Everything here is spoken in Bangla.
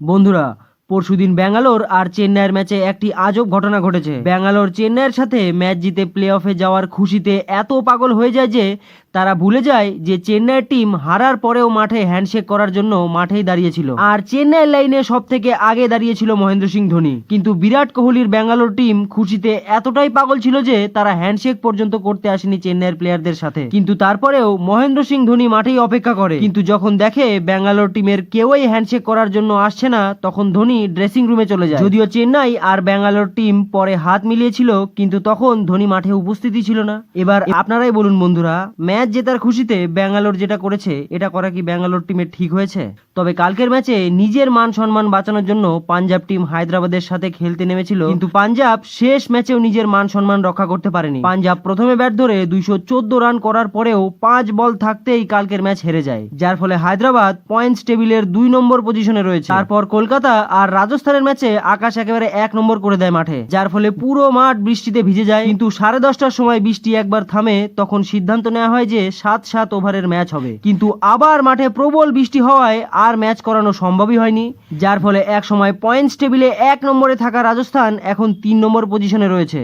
বন্ধুরা, পরশুদিন ব্যাঙ্গালোর আর চেন্নাইয়ের ম্যাচে একটি আজব ঘটনা ঘটেছে। ব্যাঙ্গালোর চেন্নাইয়ের সাথে ম্যাচ জিতে প্লে অফে যাওয়ার খুশিতে এত পাগল হয়ে যায় যে তারা ভুলে যায় যে চেন্নাইয়ের টিম হারার পরেও মাঠে হ্যান্ডশেক করার জন্য মাঠেই দাঁড়িয়েছিল। আর চেন্নাই লাইনে সব থেকে আগে দাঁড়িয়েছিল মহেন্দ্র সিং ধোনি। কিন্তু বিরাট কোহলির ব্যাঙ্গালোর টিম খুশিতে এতটাই পাগল ছিল যে তারা হ্যান্ডশেক পর্যন্ত করতে আসেনি চেন্নাইয়ের প্লেয়ারদের সাথে। কিন্তু তারপরেও মহেন্দ্র সিং ধোনি মাঠেই অপেক্ষা করে। কিন্তু যখন দেখে ব্যাঙ্গালোর টিমের কেউই হ্যান্ডশেক করার জন্য আসছে না, তখন ধোনি ড্রেসিং রুমে চলে যায়। যদিও চেন্নাই আর ব্যাঙ্গালোর টিম পরে হাত মিলিয়েছিল, কিন্তু তখন ধোনি মাঠে উপস্থিতই ছিল না। এবার আপনারাই বলুন বন্ধুরা, ম্যাচ জেতার খুশিতে ব্যাঙ্গালোর যেটা করেছে, এটা করা কি ব্যাঙ্গালোর টিমের ঠিক হয়েছে? তবে কালকের ম্যাচে নিজের মান সম্মান বাঁচানোর জন্য পাঞ্জাব টিম হায়দ্রাবাদের সাথে খেলতে নেমেছিল। কিন্তু পাঞ্জাব শেষ ম্যাচেও নিজের মান সম্মান রক্ষা করতে পারেনি। পাঞ্জাব প্রথমে ব্যাট ধরে দুইশো চোদ্দ রান করার পরেও পাঁচ বল থাকতেই কালকের ম্যাচ হেরে যায়। যার ফলে হায়দ্রাবাদ পয়েন্টস টেবিলের দুই নম্বর পজিশনে রয়েছে। তারপর কলকাতা আর রাজস্থানের ম্যাচে আকাশ একেবারে এক নম্বর করে দেয় মাঠে, যার ফলে পুরো মাঠ বৃষ্টিতে ভিজে যায়। কিন্তু সাড়ে দশটার সময় বৃষ্টি একবার থামে, তখন সিদ্ধান্ত নেওয়া হয় যে সাত সাত ওভারের ম্যাচ হবে। কিন্তু আবার মাঠে প্রবল বৃষ্টি হওয়ায় আর ম্যাচ করানো সম্ভবই হয়নি, যার ফলে এক সময় পয়েন্টস টেবিলে এক নম্বরে থাকা রাজস্থান এখন তিন নম্বর পজিশনে রয়েছে।